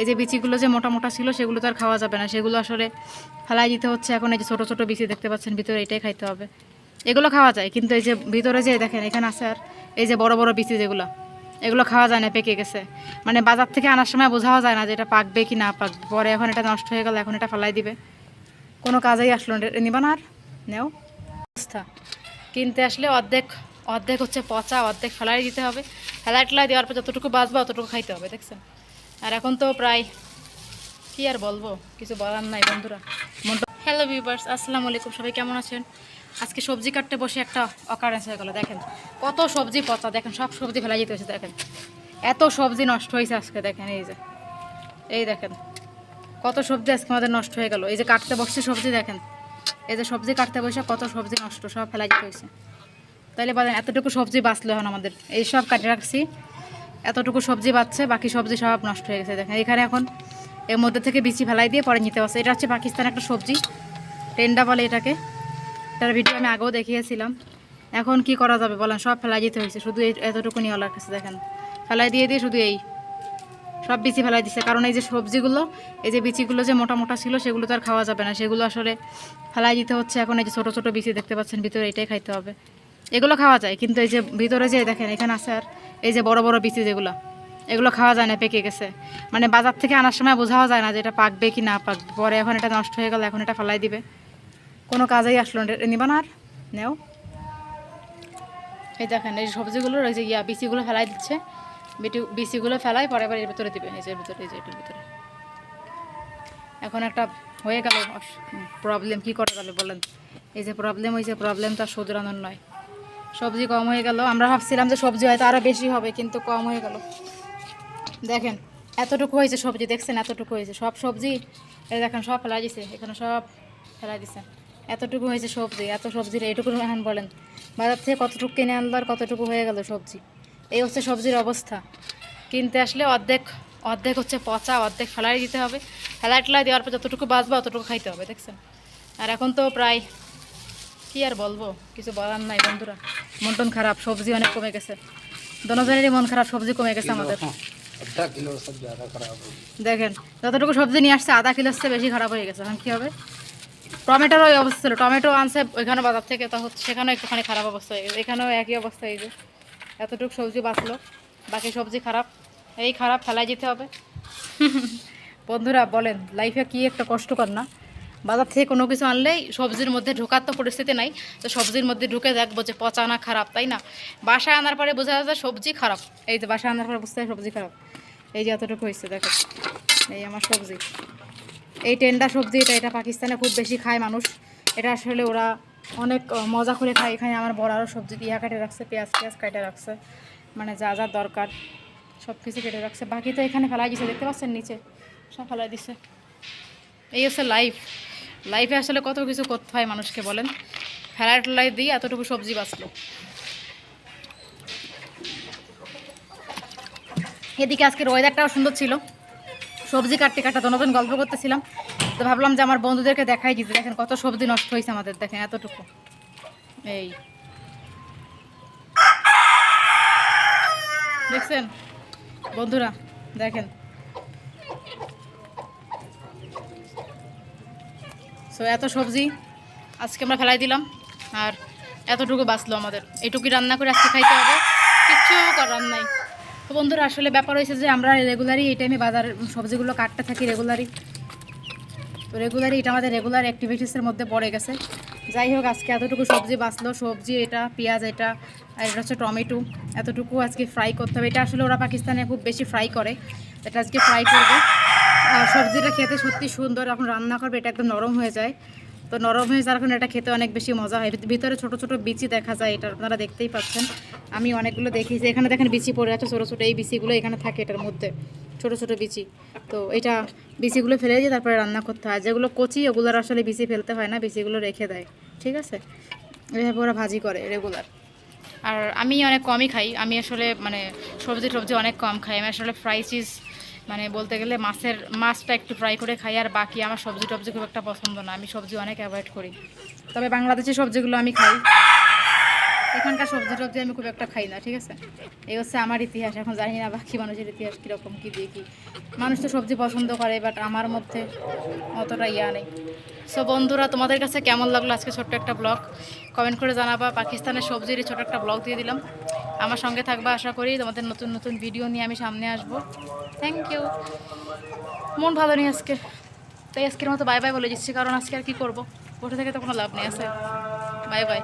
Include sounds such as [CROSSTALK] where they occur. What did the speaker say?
এই যে বিচিগুলো যে মোটা মোটা ছিল, সেগুলো তো আর খাওয়া যাবে না। সেগুলো আসলে ফেলাই দিতে হচ্ছে। এখন এই যে ছোটো ছোটো বিচি দেখতে পাচ্ছেন, ভিতরে এটাই খাইতে হবে। এগুলো খাওয়া যায়, কিন্তু এই যে ভিতরে যে দেখেন, এখানে আছে আর এই যে বড় বড় বিচি যেগুলো, এগুলো খাওয়া যায় না, পেকে গেছে। মানে বাজার থেকে আনার সময় বোঝাও যায় না যে এটা পাকবে কি না পাকবে। পরে এখন এটা নষ্ট হয়ে গেল এখন এটা ফেলাই দিবে। কোনো কাজেই আসলো নিবা না আর, নেও। অবস্থা। কিনতে আসলে অর্ধেক অর্ধেক হচ্ছে পচা, অর্ধেক ফেলাই দিতে হবে। ফেলাই টেলাই দেওয়ার পর যতটুকু বাঁচবে, অতটুকু খাইতে হবে, দেখছেন? আর এখন তো প্রায় কি আর বলব? কিছু বলার নাই বন্ধুরা। হ্যালো ভিউবার্স আসসালামু আলাইকুম। সবাই কেমন আছেন? আজকে সবজি কাটতে বসে একটা অকারেন্স হয়ে গেলো, দেখেন। কত সবজি পচা, দেখেন, সব সবজি ফেলা যেতে হয়েছে, দেখেন। এত সবজি নষ্ট হয়েছে আজকে, দেখেন, এই যে। এই দেখেন, কত সবজি আজকে আমাদের নষ্ট হয়ে গেল। এই যে কাটতে বসছে সবজি, দেখেন। এই যে সবজি কাটতে বসে কত সবজি নষ্ট, সব ফেলা যেতে হয়েছে। তাইলে বলেন, এতটুকু সবজি বাঁচলো এখন আমাদের। এই সব কাটে রাখছি। এতটুকু সবজি বাঁচছে, বাকি সবজি সব নষ্ট হয়ে গেছে। দেখেন, এখানে এখন এর মধ্যে থেকে বিচি ফেলাই দিয়ে পরে নিতে পারছে এটা হচ্ছে পাকিস্তান একটা সবজি, টেন্ডা বলে এটাকে। এটার ভিডিও আমি আগেও দেখিয়েছিলাম। এখন কি করা যাবে বলেন? সব ফেলাই দিতে হয়েছে, শুধু এই এতটুকু নিয়ে কাছে দেখেন। ফেলাই দিয়ে দিয়ে শুধু এই। সব বিচি ফেলাই দিচ্ছে কারণ এই যে সবজিগুলো, এই যে বিচিগুলো যে মোটা মোটা ছিল, সেগুলো তো আর খাওয়া যাবে না। সেগুলো আসলে ফেলাই দিতে হচ্ছে। এখন এই যে ছোটো ছোটো বিচি দেখতে পাচ্ছেন, ভিতরে এটাই খাইতে হবে। এগুলো খাওয়া যায়, কিন্তু এই যে ভিতরে যে দেখেন, এখানে আছে আর এই যে বড় বড় বিচি যেগুলো, এগুলো খাওয়া যায় না, পেকে গেছে। মানে বাজার থেকে আনার সময় বোঝাও যায় না যে এটা পাকবে কি না পাকবে পরে এখন এটা নষ্ট হয়ে গেল, এখন এটা ফেলাই দিবে। কোনো কাজেই আসলো নিবা না আর, নেও। এই দেখেন, এই সবজিগুলোর ওই যে ইয়া বিচিগুলো ফেলাই দিচ্ছে। বিটি বিচিগুলো ফেলাই পরে আবার এর ভিতরে দিবে, এই যে ভিতরে, এই যে এটার ভিতরে। এখন একটা হয়ে গেল প্রবলেম কি করা যাবে বলেন? এই যে প্রবলেম হয়েছে প্রবলেম তো আর শুধরানোর নয়। সবজি কম হয়ে গেল। আমরা ভাবছিলাম যে সবজি হয়তো আরও বেশি হবে, কিন্তু কম হয়ে গেল। দেখেন, এতটুকু হয়েছে সবজি, দেখছেন এতটুকু হয়েছে। সব সবজি, এই দেখেন, সব ফেলাই দিছে, এখানে সব ফেলাই দিছে। এতটুকু হয়েছে সবজি, এত সবজির এইটুকু এখন বলেন। বাজার থেকে কতটুকু কিনে আনলো আর কতটুকু হয়ে গেল সবজি? এই হচ্ছে সবজির অবস্থা। কিনতে আসলে অর্ধেক অর্ধেক হচ্ছে পচা, অর্ধেক ফেলাই দিতে হবে। ফেলাই টেলাই দেওয়ার পর যতটুকু বাঁচবে অতটুকু খাইতে হবে, দেখছেন? আর এখন তো প্রায়, কি আর বলব? কিছু বলার নাই বন্ধুরা। মন টন খারাপ সবজি অনেক কমে গেছে। দনজনেরই মন খারাপ সবজি কমে গেছে আমাদের। দেখেন যতটুকু সবজি নিয়ে আসছে আধা কিলো হচ্ছে বেশি খারাপ হয়ে গেছে। এখন কী হবে? টমেটোর ওই অবস্থা ছিল। টমেটো আনছে ওইখানে বাজার থেকে তা হচ্ছে সেখানেও একটুখানি খারাপ অবস্থা হয়ে গেছে। এখানেও একই অবস্থা হয়ে যে। এতটুকু সবজি বাঁচলো বাকি সবজি খারাপ। এই খারাপ ফেলাই যেতে হবে। [LAUGHS] বন্ধুরা বলেন লাইফে কি একটা কষ্টকর না? বাজার থেকে কোনো কিছু আনলেই সবজির মধ্যে ঢোকার তো পরিস্থিতি নাই। তো সবজির মধ্যে ঢুকে দেখব যে পচা না খারাপ, তাই না? বাসায় আনার পরে বোঝা যায় সবজি খারাপ। এই যে বাসায় আনার পরে বুঝতে সবজি খারাপ। এই যে এতটুকু হয়েছে, দেখো। এই আমার সবজি। এই টেন্ডা সবজি, এটা এটা পাকিস্তানে খুব বেশি খায় মানুষ। এটা আসলে ওরা অনেক মজা করে খায়। এখানে আমার বড় আরও সবজি ইয়া কেটে রাখছে, পেঁয়াজ পেঁয়াজ কেটে রাখছে। মানে যা যা দরকার সব কিছু কেটে রাখছে। বাকি তো এখানে ফেলাই দিছে, দেখতে পাচ্ছেন নিচে? সব ফেলাই দিছে। এই হচ্ছে লাইফ লাইফে আসলে কত কিছু করতে হয় মানুষকে বলেন? ফেলাই টেলাই দিয়ে এতটুকু সবজি বাঁচলো। এদিকে আজকের ওয়েদারটাও সুন্দর ছিল। সবজি কাটতে কাটতে দনজন গল্প করতেছিলাম। তো ভাবলাম যে আমার বন্ধুদেরকে দেখাই দিতে দেখেন কত সবজি নষ্ট হয়েছে আমাদের, দেখেন এতটুকু। এই। দেখছেন? বন্ধুরা, দেখেন। সো এত সবজি আজকে আমরা ফেলাই দিলাম আর এতটুকু বাঁচলো আমাদের। এইটুকুই রান্না করে আজকে খাইতে হবে। কিচ্ছু করার নাই। তো বন্ধুরা, আসলে ব্যাপার হয়েছে যে আমরা রেগুলারই এই টাইমে বাজার সবজিগুলো কাটতে থাকি রেগুলারই তো রেগুলারই এটা আমাদের রেগুলার অ্যাক্টিভিটিসের মধ্যে পড়ে গেছে। যাই হোক, আজকে এতটুকু সবজি বাঁচলো। সবজি এটা, পেঁয়াজ এটা, আর এটা হচ্ছে টমেটো। এতটুকু আজকে ফ্রাই করতে হবে। এটা আসলে ওরা পাকিস্তানে খুব বেশি ফ্রাই করে। এটা আজকে ফ্রাই করবে। সবজিটা খেতে সত্যি সুন্দর। এখন রান্না করবে, এটা একদম নরম হয়ে যায়। তো নরম হয়ে যাওয়ার কারণে এটা খেতে অনেক বেশি মজা হয়। ভিতরে ছোট ছোট বিচি দেখা যায়, এটা আপনারা দেখতেই পাচ্ছেন। আমি অনেকগুলো দেখেছি এখানে দেখেন বিচি পড়ে আছে, ছোটো ছোটো। এই বিচিগুলো এখানে থাকে এটার মধ্যে, ছোট ছোট বিচি। তো এটা বিচিগুলো ফেলে দিয়ে তারপরে রান্না করতে হয়। যেগুলো কচি, ওগুলোর আসলে বিচি ফেলতে হয় না, বিচিগুলো রেখে দেয়। ঠিক আছে? এভাবে ওরা ভাজি করে রেগুলার আর আমি অনেক কমই খাই। আমি আসলে মানে সবজি টবজি অনেক কম খাই। আমি আসলে ফ্রাই চিজ মানে বলতে গেলে মাছের মাছটা একটু ফ্রাই করে খাই আর বাকি আমার সবজি টবজি খুব একটা পছন্দ না। আমি সবজি অনেক অ্যাভয়েড করি। তবে বাংলাদেশি সবজিগুলো আমি খাই। এখানকার সবজি টবজি আমি খুব একটা খাই না, ঠিক আছে? এই হচ্ছে আমার ইতিহাস। এখন জানি না বাকি মানুষের ইতিহাস কীরকম, কী দিয়ে কী। মানুষ তো সবজি পছন্দ করে বাট আমার মধ্যে অতটা ইয়া নেই। সো বন্ধুরা, তোমাদের কাছে কেমন লাগল আজকে ছোট্ট একটা ব্লগ কমেন্ট করে জানাবা। পাকিস্তানের সবজির ছোটো একটা ব্লগ দিয়ে দিলাম। আমার সঙ্গে থাকবা আশা করি। তোমাদের নতুন নতুন ভিডিও নিয়ে আমি সামনে আসব। থ্যাংক ইউ মন ভালো নেই আজকে। তাই আজকের মতো বাই বাই বলে দিচ্ছি, কারণ আজকে আর কী করব? বসে থেকে তো কোনো লাভ নেই, আছে? Bye bye